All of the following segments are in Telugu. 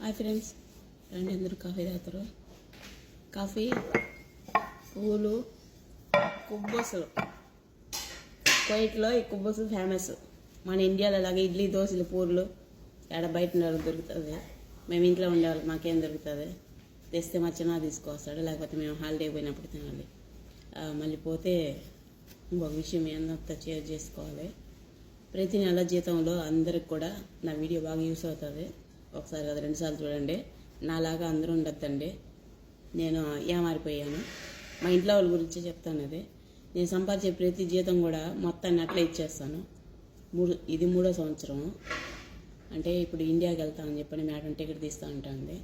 Hi friends. రండి అందరూ కాఫీ తాగుతారు. కాఫీ పూలు కుబ్బొసలు కోయిట్లో ఈ కుబ్బసు ఫేమస్ మన ఇండియాలో అలాగే ఇడ్లీ దోశలు పూర్లు ఎక్కడ బయట దొరుకుతుంది మేము ఇంట్లో ఉండేవాళ్ళు మాకేం దొరుకుతుంది? తెస్తే మా చిన్న తీసుకొస్తాడు లేకపోతే మేము హాలిడే పోయినప్పుడు తినాలి. మళ్ళీ పోతే ఇంకొక విషయం ఏందంతా షేర్ చేసుకోవాలి. ప్రతి నెల జీతంలో అందరికి కూడా నా వీడియో బాగా యూస్ అవుతుంది. ఒకసారి కదా రెండుసార్లు చూడండి. నాలాగా అందరూ ఉండొద్దండి. నేను ఏమారిపోయాను. మా ఇంట్లో వాళ్ళ గురించి చెప్తాను అది. నేను సంపాదించే ప్రతి జీతం కూడా మొత్తాన్ని అట్లా ఇచ్చేస్తాను. మూడు ఇది మూడో సంవత్సరం. అంటే ఇప్పుడు ఇండియాకి వెళ్తామని చెప్పని మేడం టికెట్ తీస్తూ ఉంటుంది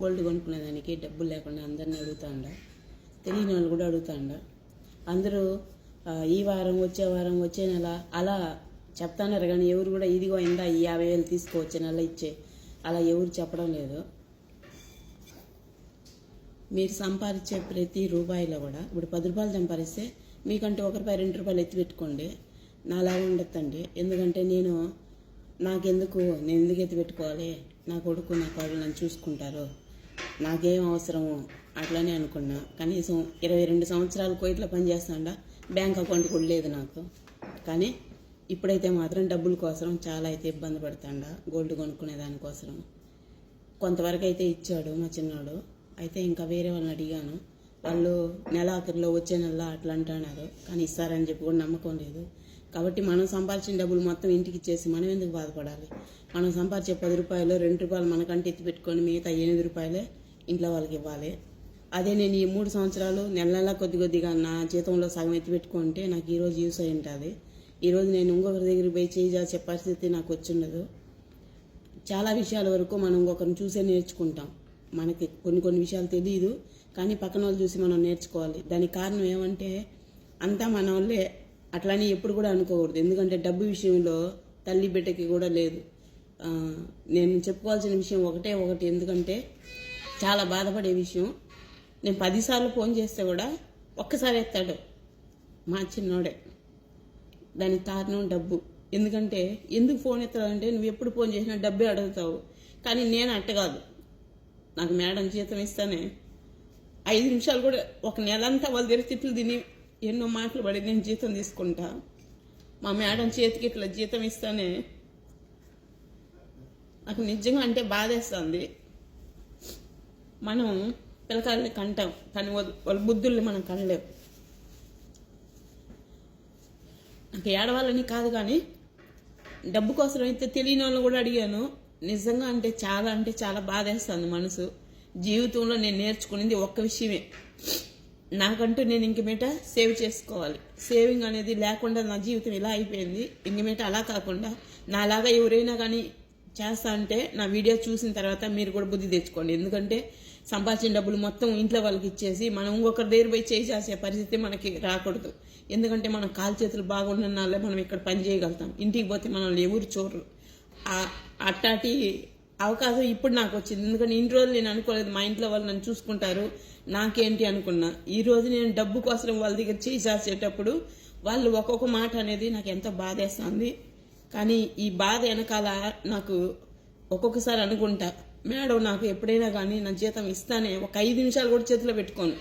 గోల్డ్ కొనుక్కునేదానికి డబ్బులు లేకుండా అందరిని అడుగుతా ఉండ తెలియని వాళ్ళు కూడా అడుగుతా ఉండ అందరూ ఈ వారం వచ్చే వారం వచ్చే నెల అలా చెప్తాన్నారు కానీ ఎవరు కూడా ఇదిగో ఇందా ఈ యాభై వేలు తీసుకో వచ్చే నెల ఇచ్చే అలా ఎవరు చెప్పడం లేదు. మీరు సంపాదించే ప్రతి రూపాయిలో కూడా ఇప్పుడు పది రూపాయలు సంపాదిస్తే మీకంటే ఒక రూపాయి రెండు రూపాయలు ఎత్తి పెట్టుకోండి. నాలాగా ఉండొద్దండి. ఎందుకంటే నేను నాకెందుకు? నేను ఎందుకు ఎత్తి పెట్టుకోవాలి? నా కొడుకు నా కోడలు నన్ను చూసుకుంటారు. నాకేం అవసరము? అట్లనే అనుకున్నా. కనీసం ఇరవై రెండు సంవత్సరాలు కోయిట్లో పనిచేస్తాడా బ్యాంక్ అకౌంట్ కూడా లేదు నాకు. కానీ ఇప్పుడైతే మాత్రం డబ్బుల కోసం చాలా అయితే ఇబ్బంది పడుతుండ. గోల్డ్ కొనుక్కునే దానికోసం కొంతవరకు అయితే ఇచ్చాడు మా చిన్నాడు. అయితే ఇంకా వేరే వాళ్ళని అడిగాను. వాళ్ళు నెల ఆఖరిలో వచ్చే నెల అట్లా అంటున్నారు. కానీ ఇస్తారని చెప్పి కూడా నమ్మకం లేదు. కాబట్టి మనం సంపాదించిన డబ్బులు మొత్తం ఇంటికి ఇచ్చేసి మనం ఎందుకు బాధపడాలి? మనం సంపాదించే పది రూపాయలు రెండు రూపాయలు మనకంటే ఎత్తి పెట్టుకొని మిగతా ఎనిమిది రూపాయలే ఇంట్లో వాళ్ళకి ఇవ్వాలి. అదే నేను ఈ మూడు సంవత్సరాలు నెల నెల కొద్ది కొద్దిగా నా జీతంలో సగం ఎత్తి పెట్టుకుంటే నాకు ఈరోజు యూస్ అయి ఉంటుంది. ఈరోజు నేను ఇంకొకరి దగ్గరికి పోయి చేయి చేసే పరిస్థితి నాకు వచ్చిండదు. చాలా విషయాల వరకు మనం ఇంకొకరిని చూసే నేర్చుకుంటాం. మనకి కొన్ని కొన్ని విషయాలు తెలియదు కానీ పక్కన వాళ్ళు చూసి మనం నేర్చుకోవాలి. దానికి కారణం ఏమంటే అంతా మన వాళ్ళే అట్లానే ఎప్పుడు కూడా అనుకోకూడదు. ఎందుకంటే డబ్బు విషయంలో తల్లి బిడ్డకి కూడా లేదు. నేను చెప్పుకోవాల్సిన విషయం ఒకటే ఒకటి ఎందుకంటే చాలా బాధపడే విషయం. నేను పదిసార్లు ఫోన్ చేస్తే కూడా ఒక్కసారి ఎత్తాడు మా చిన్నోడే. దానికి కారణం డబ్బు. ఎందుకంటే ఎందుకు ఫోన్ ఎత్తాలంటే నువ్వు ఎప్పుడు ఫోన్ చేసినా డబ్బే అడుగుతావు. కానీ నేను అట్ట కాదు. నాకు మేడం జీతం ఇస్తానే. ఐదు నిమిషాలు కూడా ఒక నెలంతా వాళ్ళ దగ్గర తిట్లు తిని ఎన్నో మాటలు పడి నేను జీతం తీసుకుంటా. మా మేడం చేతికి ఇట్లా జీతం ఇస్తానే. నాకు నిజంగా అంటే బాధేస్తుంది మనం పిల్లకాయల్ని కంటాం. కానీ వాళ్ళ బుద్ధుల్ని మనం కనలేము నాకు ఏడవాలని కాదు కానీ డబ్బు కోసం అయితే తెలియని వాళ్ళు కూడా అడిగాను. నిజంగా అంటే చాలా అంటే చాలా బాధేస్తుంది మనసు. జీవితంలో నేను నేర్చుకునేది ఒక్క విషయమే. నాకంటూ నేను ఇంక మీట సేవ్ చేసుకోవాలి. సేవింగ్ అనేది లేకుండా నా జీవితం ఇలా అయిపోయింది. ఇంక మీట అలా కాకుండా నాలాగా ఎవరైనా కానీ చేస్తా అంటే నా వీడియో చూసిన తర్వాత మీరు కూడా బుద్ధి తెచ్చుకోండి. ఎందుకంటే సంపాదించిన డబ్బులు మొత్తం ఇంట్లో వాళ్ళకి ఇచ్చేసి మనం ఇంకొకరి దగ్గర పోయి చేయి చేసే పరిస్థితి మనకి రాకూడదు. ఎందుకంటే మన కాలు చేతులు బాగున్న మనం ఇక్కడ పని చేయగలుగుతాం. ఇంటికి పోతే మనల్ని ఎవరు చూడరు. అట్టాటి అవకాశం ఇప్పుడు నాకు వచ్చింది. ఎందుకంటే ఇన్ని రోజులు నేను అనుకోలేదు మా ఇంట్లో వాళ్ళు నన్ను చూసుకుంటారు. నాకేంటి అనుకున్నా. ఈ రోజు నేను డబ్బు కోసం వాళ్ళ దగ్గర చేయి చేసేటప్పుడు వాళ్ళు ఒక్కొక్క మాట అనేది నాకు ఎంతో బాధేస్తుంది. కానీ ఈ బాధ వెనకాల నాకు ఒక్కొక్కసారి అనుకుంటా. మేడం నాకు ఎప్పుడైనా కానీ నా జీతం ఇస్తానే ఒక ఐదు నిమిషాలు కూడా చేతిలో పెట్టుకోను.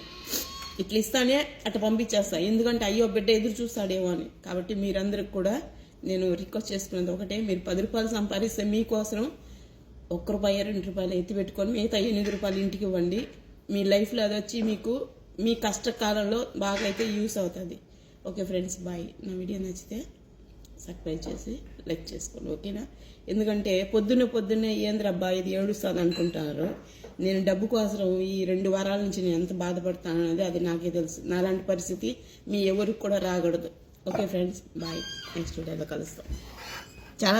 ఇట్లా ఇస్తానే అట్లా పంపించేస్తా. ఎందుకంటే అయ్యో బిడ్డ ఎదురు చూస్తాడేమో అని. కాబట్టి మీరందరికి కూడా నేను రిక్వెస్ట్ చేసుకునేది ఒకటే. మీరు పది రూపాయలు సంపాదిస్తే మీకోసం ఒక్క రూపాయి రెండు రూపాయలు ఎత్తి పెట్టుకొని మిగతా ఎనిమిది రూపాయలు ఇంటికి ఇవ్వండి. మీ లైఫ్లో అది వచ్చి మీకు మీ కష్టకాలంలో బాగా అయితే యూస్ అవుతుంది. Okay friends bye. నా వీడియో నచ్చితే సబ్స్క్రైబ్ చేసి లైక్ చేసుకోండి ఓకేనా? ఎందుకంటే పొద్దున్నే పొద్దున్నే ఏంద్రబ్బా ఇది ఏడుస్తుంది అనుకుంటారు నేను డబ్బు కోసం ఈ రెండు వారాల నుంచి నేను ఎంత బాధపడతాను అనేది అది నాకే తెలుసు. నాలాంటి పరిస్థితి మీ ఎవరికి కూడా రాకూడదు. Okay friends bye. నెక్స్ట్ వీడియోలో కలుస్తాం. చాలా